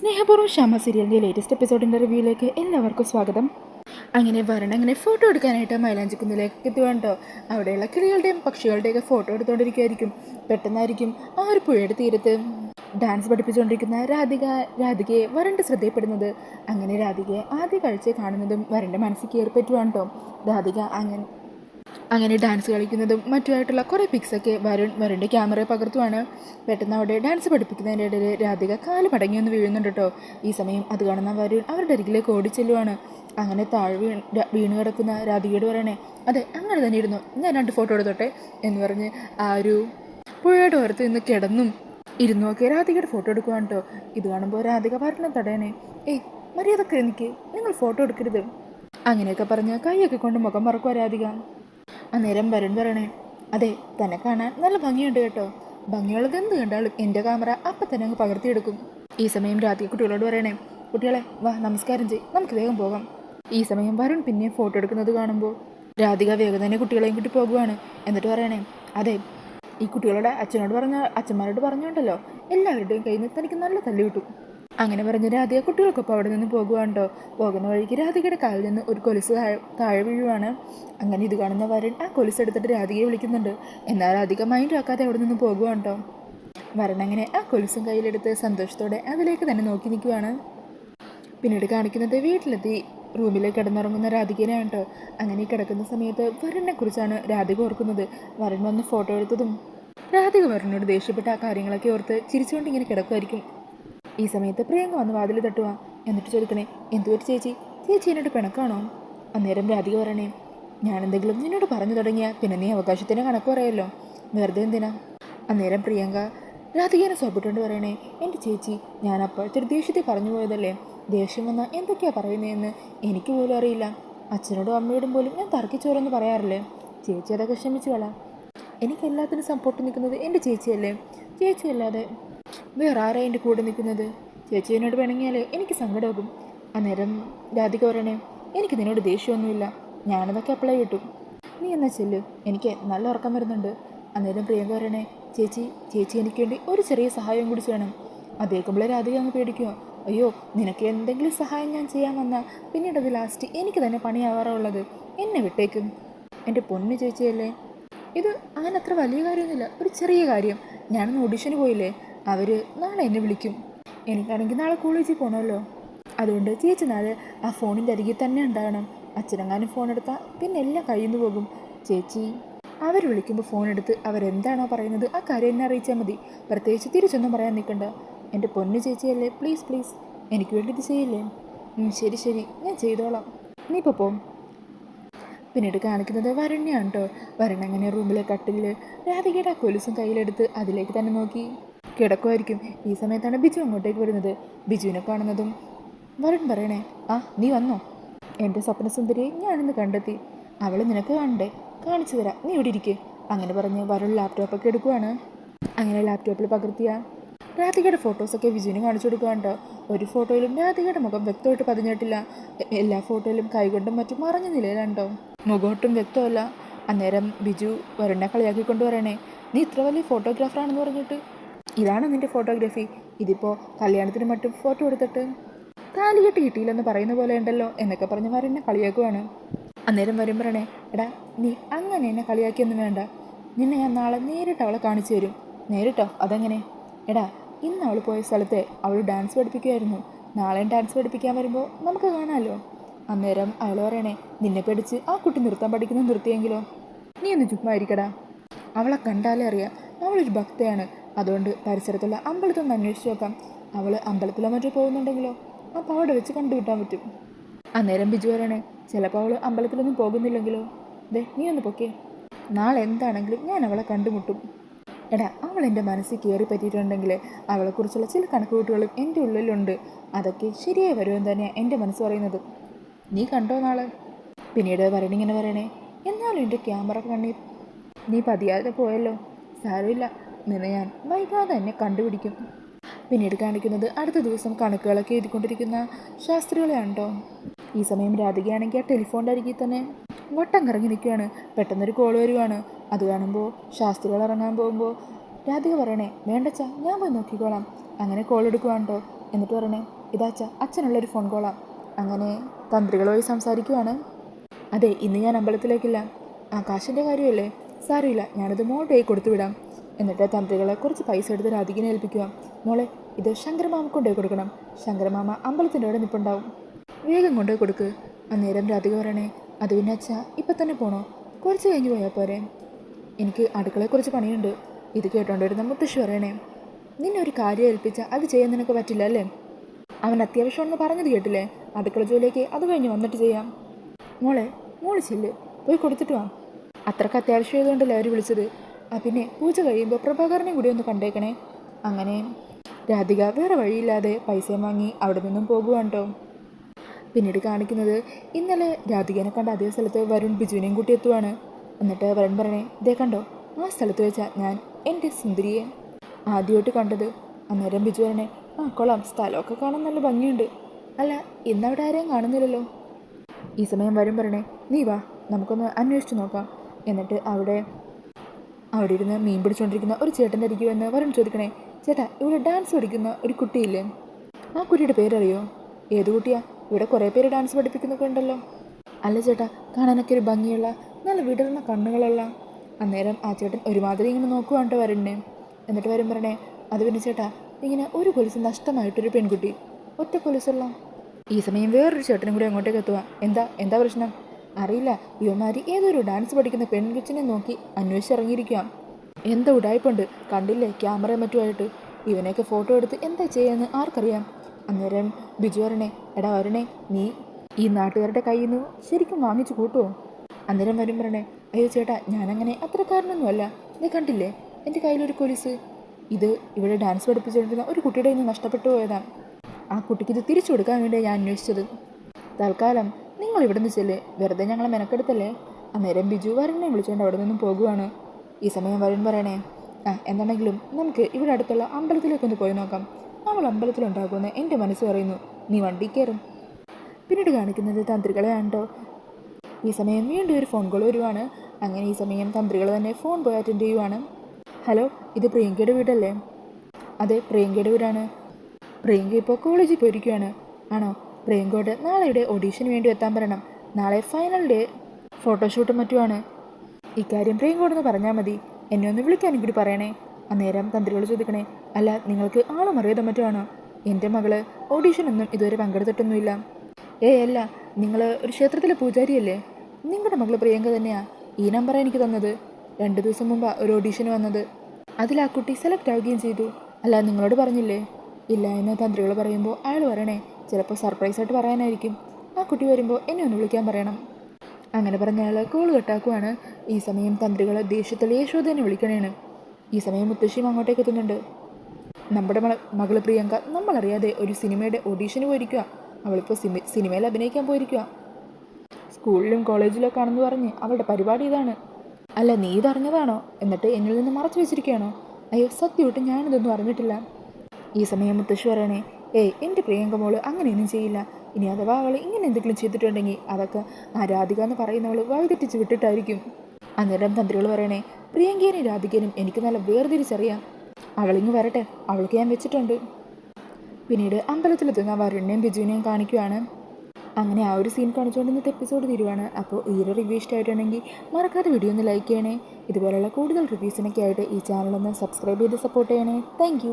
സ്നേഹപൂർവം ക്ഷമ സീരിയലിന്റെ ലേറ്റസ്റ്റ് എപ്പിസോഡിന്റെ റിവ്യൂയിലേക്ക് എല്ലാവർക്കും സ്വാഗതം. അങ്ങനെ വരണം അങ്ങനെ ഫോട്ടോ എടുക്കാനായിട്ട് മൈലാഞ്ചി കുന്നിലേക്ക് കേട്ടോ അവിടെയുള്ള കിളികളുടെയും പക്ഷികളുടെയൊക്കെ ഫോട്ടോ എടുത്തുകൊണ്ടിരിക്കുകയായിരിക്കും പെട്ടെന്നായിരിക്കും ആ ഒരു പുഴയുടെ തീരത്ത് ഡാൻസ് പഠിപ്പിച്ചുകൊണ്ടിരിക്കുന്ന രാധിക രാധികയെ വരണ്ട് ശ്രദ്ധയപ്പെടുന്നത് അങ്ങനെ രാധികയെ ആദ്യ കാഴ്ച കാണുന്നതും വരന്റെ മനസ്സിൽ കയറി പറ്റുവാണ് കേട്ടോ രാധിക അങ്ങനെ അങ്ങനെ ഡാൻസ് കളിക്കുന്നതും മറ്റുമായിട്ടുള്ള കുറേ പിക്സൊക്കെ വരുൺ വരുണിന്റെ ക്യാമറയെ പകർത്തുവാണ്. പെട്ടെന്ന് അവിടെ ഡാൻസ് പഠിപ്പിക്കുന്നതിന്റെ ഇടയിൽ രാധിക കാൽ മടങ്ങി ഒന്ന് വീഴുന്നുണ്ട് കേട്ടോ. ഈ സമയം അത് കാണുന്ന വരുൺ അവരുടെ അരികിലേക്ക് ഓടിച്ചെല്ലുവാണ്. അങ്ങനെ താഴ് വീണ് വീണ് കിടക്കുന്ന രാധികയോട് പറയണേ അതെ അങ്ങനെ തന്നെ ഇരുന്നു ഞാൻ രണ്ട് ഫോട്ടോ എടുത്തോട്ടെ? എന്ന് പറഞ്ഞ് ആ ഒരു പുഴയുടെ ഓരത്ത് നിന്ന് കിടന്നും ഇരുന്നു ഒക്കെ രാധികയുടെ ഫോട്ടോ എടുക്കുവാണ് കേട്ടോ. ഇത് കാണുമ്പോൾ രാധിക പറഞ്ഞു തടയണേ ഏയ് മര്യാദയ്ക്ക് എനിക്ക് നിങ്ങൾ ഫോട്ടോ എടുക്കരുത്. അങ്ങനെയൊക്കെ പറഞ്ഞ് കൈയൊക്കെ കൊണ്ട് മുഖം മറക്കുവാ രാധിക. അന്നേരം വരുൺ പറയണേ അതെ തന്നെ കാണാൻ നല്ല ഭംഗിയുണ്ട് കേട്ടോ. ഭംഗിയുള്ളത് എന്ത് കണ്ടാലും എന്റെ ക്യാമറ അപ്പം തന്നെ അങ്ങ് പകർത്തിയെടുക്കും. ഈ സമയം രാത്രി കുട്ടികളോട് പറയണേ കുട്ടികളെ വാ നമസ്കാരം ചെയ് നമുക്ക് വേഗം പോകാം. ഈ സമയം വരുൺ പിന്നെ ഫോട്ടോ എടുക്കുന്നത് കാണുമ്പോൾ രാധിക വേഗം തന്നെ കുട്ടികളെയും കൂട്ടി പോകുവാണ്. എന്നിട്ട് പറയണേ അതെ ഈ കുട്ടികളുടെ അച്ഛനോട് പറഞ്ഞ അച്ഛന്മാരോട് പറഞ്ഞുകൊണ്ടല്ലോ എല്ലാവരുടെയും കയ്യിൽ നിന്ന് തനിക്ക് നല്ല തല്ലി കിട്ടും. അങ്ങനെ പറഞ്ഞ് രാധിക കുട്ടികൾക്കൊപ്പം അവിടെ നിന്ന് പോകുവാണ്ടോ? പോകുന്ന വഴിക്ക് രാധികയുടെ കാലിൽ നിന്ന് ഒരു കൊലുസ് താഴെ താഴെ വീഴുവാണ്. അങ്ങനെ ഇത് കാണുന്ന വരൻ ആ കൊലുസ് എടുത്തിട്ട് രാധികയെ വിളിക്കുന്നുണ്ട്. എന്നാൽ രാധിക മൈൻഡ് ആക്കാതെ അവിടെ നിന്ന് പോകുവാണ്ടോ? വരൻ അങ്ങനെ ആ കൊലുസും കയ്യിലെടുത്ത് സന്തോഷത്തോടെ അതിലേക്ക് തന്നെ നോക്കി നിൽക്കുവാണ്. പിന്നീട് കാണിക്കുന്നത് വീട്ടിലെത്തി റൂമിൽ കിടന്നുറങ്ങുന്ന രാധികനെയാണ് കേട്ടോ അങ്ങനെ കിടക്കുന്ന സമയത്ത് വരനെ കുറിച്ചാണ് രാധിക ഓർക്കുന്നത്. വരൻ വന്ന് ഫോട്ടോ എടുത്തതും രാധിക വരനോട് ദേഷ്യപ്പെട്ട ആ കാര്യങ്ങളൊക്കെ ഓർത്ത് ചിരിച്ചുകൊണ്ട് ഇങ്ങനെ കിടക്കുമായിരിക്കും ഈ സമയത്ത് പ്രിയങ്ക വന്ന് വാതിൽ തട്ടുക എന്നിട്ട് ചോദിക്കണേ എന്തുപറ്റി ചേച്ചി? ചേച്ചി എന്നോട് പിണക്കാണോ? അന്നേരം രാധിക പറയണേ ഞാൻ എന്തെങ്കിലും നിന്നോട് പറഞ്ഞു തുടങ്ങിയ പിന്നെ നീ അവകാശത്തിന് കണക്ക് പറയല്ലോ. വെറുതെ എന്തിനാ? അന്നേരം പ്രിയങ്ക രാധികേനെ സോപ്പിട്ടുകൊണ്ട് പറയണേ എന്റെ ചേച്ചി ഞാൻ അപ്പോഴത്തെ ദേഷ്യത്തെ പറഞ്ഞു പോയതല്ലേ? ദേഷ്യം വന്നാൽ എന്തൊക്കെയാ പറയുന്നതെന്ന് എനിക്ക് പോലും അറിയില്ല. അച്ഛനോടും അമ്മയോടും പോലും ഞാൻ തർക്കിച്ചോരെന്ന് പറയാറില്ലേ? ചേച്ചി അതൊക്കെ ക്ഷമിച്ചു കളാം എനിക്ക് എല്ലാത്തിനും സപ്പോർട്ട് നിൽക്കുന്നത് എന്റെ ചേച്ചിയല്ലേ? ചേച്ചി അല്ലാതെ വേറെ ആരാ എന്റെ കൂടെ നിൽക്കുന്നത്? ചേച്ചി എന്നോട് പിണങ്ങിയാലേ എനിക്ക് സങ്കടമാകും. അന്നേരം രാധിക പറയണേ എനിക്ക് നിന്നോട് ദേഷ്യമൊന്നുമില്ല. ഞാനതൊക്കെ അപ്ലൈ കിട്ടും. നീ എന്നാ ചെല്ലു? എനിക്ക് നല്ല ഉറക്കം വരുന്നുണ്ട്. അന്നേരം പ്രിയങ്ക പറയണേ ചേച്ചി ചേച്ചി എനിക്ക് വേണ്ടി ഒരു ചെറിയ സഹായം കൂടി ചെയ്യണം. അത് രാധിക അങ്ങ് പേടിക്കുമോ അയ്യോ നിനക്ക് എന്തെങ്കിലും സഹായം ഞാൻ ചെയ്യാൻ വന്നാൽ പിന്നീട് അത് ലാസ്റ്റ് എനിക്ക് തന്നെ പണിയാവാറുള്ളത്. എന്നെ വിട്ടേക്കും. എന്റെ പൊന്നു ചേച്ചിയല്ലേ? ഇത് അങ്ങനെ അത്ര വലിയ കാര്യമൊന്നുമില്ല. ഒരു ചെറിയ കാര്യം. ഞാനൊന്ന് ഓഡിഷന് പോയില്ലേ? അവർ നാളെ എന്നെ വിളിക്കും. എനിക്കാണെങ്കിൽ നാളെ കോളേജിൽ പോകണമല്ലോ അതുകൊണ്ട് ചേച്ചി നാളെ ആ ഫോണിന്റെ അരികിൽ തന്നെ ഉണ്ടാകണം. അച്ഛനെങ്ങാനും ഫോൺ എടുത്താൽ പിന്നെ എല്ലാം കഴിയുന്നു പോകും. ചേച്ചി അവർ വിളിക്കുമ്പോൾ ഫോൺ എടുത്ത് അവരെന്താണോ പറയുന്നത് ആ കാര്യം എന്നെ അറിയിച്ചാൽ മതി. പ്രത്യേകിച്ച് തിരിച്ചൊന്നും പറയാൻ നിൽക്കണ്ട. എന്റെ പൊന്നു ചേച്ചിയല്ലേ? പ്ലീസ് പ്ലീസ് എനിക്ക് വേണ്ടി ഇത് ചെയ്യില്ലേ? ശരി ശരി. ഞാൻ ചെയ്തോളാം. നീ ഇപ്പോൾ പോവും പിന്നീട് കാണിക്കുന്നത് വരുണ്യാണ് കേട്ടോ വരുൺ അങ്ങനെ റൂമിലെ കട്ടിലിൽ രാധികയുടെ കൊലുസും കയ്യിലെടുത്ത് അതിലേക്ക് തന്നെ നോക്കി. കിടക്കുമായിരിക്കും. ഈ സമയത്താണ് ബിജു അങ്ങോട്ടേക്ക് വരുന്നത്. ബിജുവിനെ കാണുന്നതും വരുൺ പറയണേ ആ നീ വന്നോ? എന്റെ സ്വപ്നസുന്ദരിയെ ഞാനിന്ന് കണ്ടെത്തി. അവൾ നിനക്ക് കാണണ്ടേ? കാണിച്ചു തരാം. നീ ഇവിടെ ഇരിക്കേ. അങ്ങനെ പറഞ്ഞ് വരുൺ ലാപ്ടോപ്പൊക്കെ എടുക്കുവാണ്. അങ്ങനെ ലാപ്ടോപ്പിൽ പകർത്തിയ രാധികയുടെ ഫോട്ടോസൊക്കെ വിജുവിന് കാണിച്ചു കൊടുക്കുകയാണ് കേട്ടോ. ഒരു ഫോട്ടോയിലും രാധികയുടെ മുഖം വ്യക്തമായിട്ട് പതിഞ്ഞിട്ടില്ല. എല്ലാ ഫോട്ടോയിലും കൈകൊണ്ടും മറ്റും മറഞ്ഞ നിലയിലുണ്ടോ മുഖമൊട്ടും വ്യക്തമല്ല. അന്നേരം ബിജു വരുണ്ണെ കളിയാക്കിക്കൊണ്ട് പറയണേ നീ ഇത്ര വലിയ ഫോട്ടോഗ്രാഫറാണെന്ന് പറഞ്ഞിട്ട് ഇതാണ് നിന്റെ ഫോട്ടോഗ്രാഫി ഇതിപ്പോൾ കല്യാണത്തിന് മറ്റും ഫോട്ടോ എടുത്തിട്ട്? താലികെട്ട് കിട്ടിയില്ലെന്ന് പറയുന്ന പോലെ ഉണ്ടല്ലോ എന്നൊക്കെ പറഞ്ഞ് എന്നെ കളിയാക്കുവാണ്. അന്നേരം വരുമ്പോഴേ എടാ നീ അങ്ങനെ എന്നെ കളിയാക്കിയൊന്നും വേണ്ട. നിന്നെ ഞാൻ നാളെ നേരിട്ട് അവളെ കാണിച്ചു തരും. നേരിട്ടോ? അതെങ്ങനെ? എടാ ഇന്ന് അവൾ പോയ സ്ഥലത്തെ അവൾ ഡാൻസ് പഠിപ്പിക്കുമായിരുന്നു നാളെയും ഡാൻസ് പഠിപ്പിക്കാൻ വരുമ്പോൾ നമുക്ക് കാണാമല്ലോ അന്നേരം അയാൾ പറയണേ നിന്നെ പഠിച്ച് ആ കുട്ടി നൃത്തം പഠിക്കുന്നത് നിർത്തിയെങ്കിലോ? നീ ഒന്ന് ചുമ്മാ ഇരിക്കടാ. അവളെ കണ്ടാലേ അറിയാം. അവളൊരു ഭക്തയാണ്. അതുകൊണ്ട് പരിസരത്തുള്ള അമ്പലത്തൊന്ന് അന്വേഷിച്ച് നോക്കാം. അവൾ അമ്പലത്തിലോ മറ്റോ പോകുന്നുണ്ടെങ്കിലോ? അപ്പോൾ അവിടെ വെച്ച് കണ്ടുകിട്ടാൻ പറ്റും. അന്നേരം ബിജു വരാണ് ചിലപ്പോൾ അവൾ അമ്പലത്തിലൊന്നും പോകുന്നില്ലെങ്കിലോ? ദേ നീ ഒന്ന് പൊക്കേ നാളെ എന്താണെങ്കിലും ഞാൻ അവളെ കണ്ടുമുട്ടും. എടാ അവൾ എന്റെ മനസ്സിൽ കയറി പറ്റിയിട്ടുണ്ടെങ്കിൽ അവളെക്കുറിച്ചുള്ള ചില കണക്കുകൂട്ടുകളും എന്റെ ഉള്ളിലുണ്ട്. അതൊക്കെ ശരിയായി വരുമെന്ന് തന്നെയാണ് എന്റെ മനസ്സ് പറയുന്നത്. നീ കണ്ടോ നാളെ? പിന്നീട് വരണിങ്ങനെ പറയണേ എന്നാലും എന്റെ ക്യാമറ കണ്ണീർ നീ പതിയാതെ പോയല്ലോ. സാരമില്ല. നിന്നെ ഞാൻ വൈകാതെ തന്നെ കണ്ടുപിടിക്കും. പിന്നീട് കാണിക്കുന്നത് അടുത്ത ദിവസം കണക്കുകളൊക്കെ എഴുതിക്കൊണ്ടിരിക്കുന്ന ശാസ്ത്രികളെയാണ് കേട്ടോ ഈ സമയം രാധികയാണെങ്കിൽ ആ ടെലിഫോണിന്റെ അരികിൽ തന്നെ വട്ടം കറങ്ങി നിൽക്കുകയാണ്. പെട്ടെന്നൊരു കോൾ വരുവാണ്. അത് കാണുമ്പോൾ ശാസ്ത്രികൾ ഇറങ്ങാൻ പോകുമ്പോൾ രാധിക പറയണേ വേണ്ടച്ച ഞാൻ പോയി നോക്കിക്കോളാം. അങ്ങനെ കോൾ എടുക്കുവാണ്ടോ എന്നിട്ട് പറയണേ ഇതാച്ച അച്ഛനുള്ളൊരു ഫോൺ കോളാം. അങ്ങനെ തന്ത്രികളുമായി സംസാരിക്കുവാണ്. അതെ ഇന്ന് ഞാൻ അമ്പലത്തിലേക്കില്ല. ആ കാശിന്റെ കാര്യമല്ലേ? സാരമില്ല ഞാനത് മോട്ടേ കൊടുത്തു വിടാം. എന്നിട്ട് തന്ത്രികളെ കുറച്ച് പൈസ എടുത്ത് രാധികനെ ഏൽപ്പിക്കുക. മോളെ ഇത് ശങ്കരമാമ കൊണ്ടുപോയി കൊടുക്കണം. ശങ്കരമാമ അമ്പലത്തിന്റെ അവിടെ നിപ്പുണ്ടാവും. വേഗം കൊണ്ടുപോയി കൊടുക്ക്. അന്നേരം രാധിക പറയണേ അത് പിന്നെ അച്ഛാ ഇപ്പം തന്നെ പോണോ? കുറച്ച് കഴിഞ്ഞ് പോയാൽ പോരെ. എനിക്ക് അടുക്കളയെക്കുറിച്ച് പണിയുണ്ട്. ഇത് കേട്ടോണ്ട് വരുന്ന മുത്തശ്ശി പറയണേ നിന്നെ ഒരു കാര്യം ഏൽപ്പിച്ചാൽ അത് ചെയ്യാൻ നിനക്ക് പറ്റില്ല അല്ലേ? അവൻ അത്യാവശ്യമാണെന്ന് പറഞ്ഞത് കേട്ടില്ലേ? അടുക്കള ജോലിയൊക്കെ അത് കഴിഞ്ഞ് വന്നിട്ട് ചെയ്യാം. മോളെ മോൾ ചെല്ല്. പോയി കൊടുത്തിട്ട് വാ. അത്രയ്ക്ക് അത്യാവശ്യം ആയതുകൊണ്ടല്ലേ അവർ വിളിച്ചത്. പിന്നെ പൂജ കഴിയുമ്പോൾ പ്രഭാകരനെ കൂടി ഒന്ന് കണ്ടേക്കണേ. അങ്ങനെ രാധിക വേറെ വഴിയില്ലാതെ പൈസയും വാങ്ങി അവിടെ നിന്നും പോകുവാണ് കേട്ടോ പിന്നീട് കാണിക്കുന്നത് ഇന്നലെ രാധികനെ കണ്ട അതേ സ്ഥലത്ത് വരുൺ ബിജുവിനെയും കൂട്ടി എത്തുവാണ്. എന്നിട്ട് വരൺ പറഞ്ഞേ ഇതേ കണ്ടോ ആ സ്ഥലത്ത് വെച്ചാൽ ഞാൻ എന്റെ സുന്ദരിയെ ആദ്യമായിട്ട് കണ്ടത്. അന്നേരം ബിജു പറഞ്ഞേ ആ കൊള്ളാം സ്ഥലമൊക്കെ കാണാൻ നല്ല ഭംഗിയുണ്ട്. അല്ല ഇന്നവിടെ ആരെയും കാണുന്നില്ലല്ലോ. ഈ സമയം വരും പറഞ്ഞേ നീ വാ നമുക്കൊന്ന് അന്വേഷിച്ച് നോക്കാം. എന്നിട്ട് അവിടെ അവിടെ ഇരുന്ന് മീൻ പിടിച്ചുകൊണ്ടിരിക്കുന്ന ഒരു ചേട്ടന്റെ ഇരിക്കുമെന്ന് വരുൺ ചോദിക്കണേ ചേട്ടാ ഇവിടെ ഡാൻസ് പഠിക്കുന്ന ഒരു കുട്ടിയില്ലേ? ആ കുട്ടിയുടെ പേരറിയോ? ഏത് കുട്ടിയാ? ഇവിടെ കുറേ പേര് ഡാൻസ് പഠിപ്പിക്കുന്നൊക്കെ ഉണ്ടല്ലോ. അല്ല ചേട്ടാ കാണാനൊക്കെ ഒരു ഭംഗിയുള്ള നല്ല വിടർന്ന കണ്ണുകളുള്ള. അന്നേരം ആ ചേട്ടൻ ഒരുമാതിരി ഇങ്ങനെ നോക്കുവാണ്ട് വരണ്ടേ എന്നിട്ട് വരും പറഞ്ഞേ അത് പിന്നെ ചേട്ടാ ഇങ്ങനെ ഒരു കൊലുസ് നഷ്ടമായിട്ടൊരു പെൺകുട്ടി. ഒറ്റ കൊലുസുള്ള ഈ സമയം വേറൊരു ചേട്ടനും കൂടി അങ്ങോട്ടേക്ക് എത്തുക എന്താ എന്താ പ്രശ്നം? അറിയില്ല. യുവമാരി ഏതൊരു ഡാൻസ് പഠിക്കുന്ന പെൺകുച്ചിനെ നോക്കി അന്വേഷിച്ചിറങ്ങിയിരിക്കാം. എന്താ ഉടായ്പുണ്ട്. കണ്ടില്ലേ? ക്യാമറ മറ്റുമായിട്ട്. ഇവനെയൊക്കെ ഫോട്ടോ എടുത്ത് എന്താ ചെയ്യാന്ന് ആർക്കറിയാം? അന്നേരം ബിജു എടാ വരണേ നീ ഈ നാട്ടുകാരുടെ കയ്യിൽ നിന്ന് ശരിക്കും വാങ്ങിച്ചു കൂട്ടുമോ അന്നേരം വരും പറയണേ അയ്യോ ചേട്ടാ ഞാനങ്ങനെ അത്രക്കാരനൊന്നുമല്ല. നീ കണ്ടില്ലേ? എന്റെ കയ്യിലൊരു കൊലിസ്. ഇത് ഇവിടെ ഡാൻസ് പഠിപ്പിച്ചുകൊണ്ടിരുന്ന ഒരു കുട്ടിയുടെ നിന്ന് നഷ്ടപ്പെട്ടു പോയതാണ് ആ കുട്ടിക്ക് ഇത് തിരിച്ചു കൊടുക്കാൻ വേണ്ടിയാണ് ഞാൻ അന്വേഷിച്ചത്. തൽക്കാലം നിങ്ങൾ ഇവിടെ നിന്ന് ചെല്ലേ. വെറുതെ ഞങ്ങളെ മെനക്കെടുത്തല്ലേ? അന്നേരം ബിജു വരനെ വിളിച്ചുകൊണ്ട് അവിടെ നിന്നും പോകുവാണ്. ഈ സമയം വരൻ പറയണേ. ആ എന്താണെങ്കിലും നമുക്ക് ഇവിടെ അടുത്തുള്ള അമ്പലത്തിലേക്കൊന്ന് പോയി നോക്കാം. അവൾ അമ്പലത്തിലുണ്ടാകുമെന്ന് എന്റെ മനസ്സ് പറയുന്നു. നീ വണ്ടി കയറും. പിന്നീട് കാണിക്കുന്നത് തന്ത്രികളെയാണ് കേട്ടോ ഈ സമയം വീണ്ടും ഒരു ഫോൺ കോൾ വരുവാണ്. അങ്ങനെ ഈ സമയം തന്ത്രികൾ തന്നെ ഫോൺ പോയി അറ്റൻഡ് ചെയ്യുവാണ്. ഹലോ ഇത് പ്രിയങ്കയുടെ വീടല്ലേ? അതെ പ്രിയങ്കയുടെ വീടാണ്. പ്രിയങ്ക ഇപ്പോൾ കോളേജിൽ പോയിരിക്കുകയാണ്. ആണോ? പ്രിയങ്കയോട് നാളെ ഇവിടെ ഓഡീഷന് വേണ്ടി എത്താൻ പറയണം. നാളെ ഫൈനൽ ഡേ ഫോട്ടോഷൂട്ടും മറ്റുമാണ്. ഇക്കാര്യം പ്രിയങ്കയോടൊന്ന് പറഞ്ഞാൽ മതി. എന്നെ ഒന്ന് വിളിക്കാനും കൂടി പറയണേ. അന്നേരം തന്ത്രികൾ ചോദിക്കണേ. അല്ല നിങ്ങൾക്ക് ആളും അറിയാതെ മറ്റുമാണോ? എന്റെ മകൾ ഓഡീഷനൊന്നും ഇതുവരെ പങ്കെടുത്തിട്ടൊന്നുമില്ല. ഏ അല്ല നിങ്ങൾ ഒരു ക്ഷേത്രത്തിലെ പൂജാരിയല്ലേ? നിങ്ങളുടെ മകൾ പ്രിയങ്ക തന്നെയാ. ഈ നമ്പറാണ് എനിക്ക് തന്നത്. രണ്ട് ദിവസം മുമ്പ് ഒരു ഓഡീഷന് വന്നത്. അതിൽ ആ കുട്ടി സെലക്ട് ആവുകയും ചെയ്തു. അല്ല നിങ്ങളോട് പറഞ്ഞില്ലേ? ഇല്ല എന്ന് തന്ത്രികൾ പറയുമ്പോൾ അയാൾ പറയണേ. ചിലപ്പോൾ സർപ്രൈസ് ആയിട്ട് പറയാനായിരിക്കും. ആ കുട്ടി വരുമ്പോൾ എന്നെ ഒന്ന് വിളിക്കാൻ പറയണം. അങ്ങനെ പറഞ്ഞ അയാൾ കോൾ കട്ടാക്കുവാണ് ഈ സമയം തന്ത്രികൾ ദേഷ്യത്തിൽ യശോദനെ വിളിക്കണേണ്. ഈ സമയം മുത്തശ്ശിയും അങ്ങോട്ടേക്ക് എത്തുന്നുണ്ട്. നമ്മുടെ മകൾ പ്രിയങ്ക നമ്മളറിയാതെ ഒരു സിനിമയുടെ ഓഡീഷന് പോയിരിക്കുക അവളിപ്പോൾ സിമി സിനിമയിൽ അഭിനയിക്കാൻ പോയിരിക്കുക സ്കൂളിലും കോളേജിലൊക്കെ ആണെന്ന് പറഞ്ഞ് അവളുടെ പരിപാടി ഇതാണ്. അല്ല നീ ഇതറിഞ്ഞതാണോ എന്നിട്ട് എന്നിൽ നിന്ന് മറച്ചു വെച്ചിരിക്കുകയാണോ? അയ്യോ സത്യമായിട്ട് ഞാനിതൊന്നും അറിഞ്ഞിട്ടില്ല. ഈ സമയം മുത്തശ്ശി പറയണേ ഏയ് എന്റെ പ്രിയങ്ക മോൾ അങ്ങനെയൊന്നും ചെയ്യില്ല. ഇനി അഥവാ അവൾ ഇങ്ങനെ എന്തെങ്കിലും ചെയ്തിട്ടുണ്ടെങ്കിൽ അതൊക്കെ ആ രാധിക എന്ന് പറയുന്നവൾ വഴിതെറ്റിച്ച് വിട്ടിട്ടായിരിക്കും. അന്നേരം തന്ത്രികൾ പറയണേ പ്രിയങ്കേനും രാധികനും എനിക്ക് നല്ല വേർതിരിച്ചറിയാം. അവളിങ്ങ് വരട്ടെ അവൾക്ക് ഞാൻ വെച്ചിട്ടുണ്ട്. പിന്നീട് അമ്പലത്തിലെത്തുന്ന വരുണിനെയും ബിജുവിനെയും കാണിക്കുകയാണ് അങ്ങനെ ആ ഒരു സീൻ കാണിച്ചുകൊണ്ട് ഇന്നത്തെ എപ്പിസോഡ് തീരുവാണ്. അപ്പോൾ ഈ ഒരു റിവ്യൂ ഇഷ്ടമായിട്ടുണ്ടെങ്കിൽ മറക്കാതെ വീഡിയോ ഒന്ന് ലൈക്ക് ചെയ്യണേ. ഇതുപോലുള്ള കൂടുതൽ റിവ്യൂസിനൊക്കെ ആയിട്ട് ഈ ചാനലൊന്ന് സബ്സ്ക്രൈബ് ചെയ്ത് സപ്പോർട്ട് ചെയ്യണേ. താങ്ക്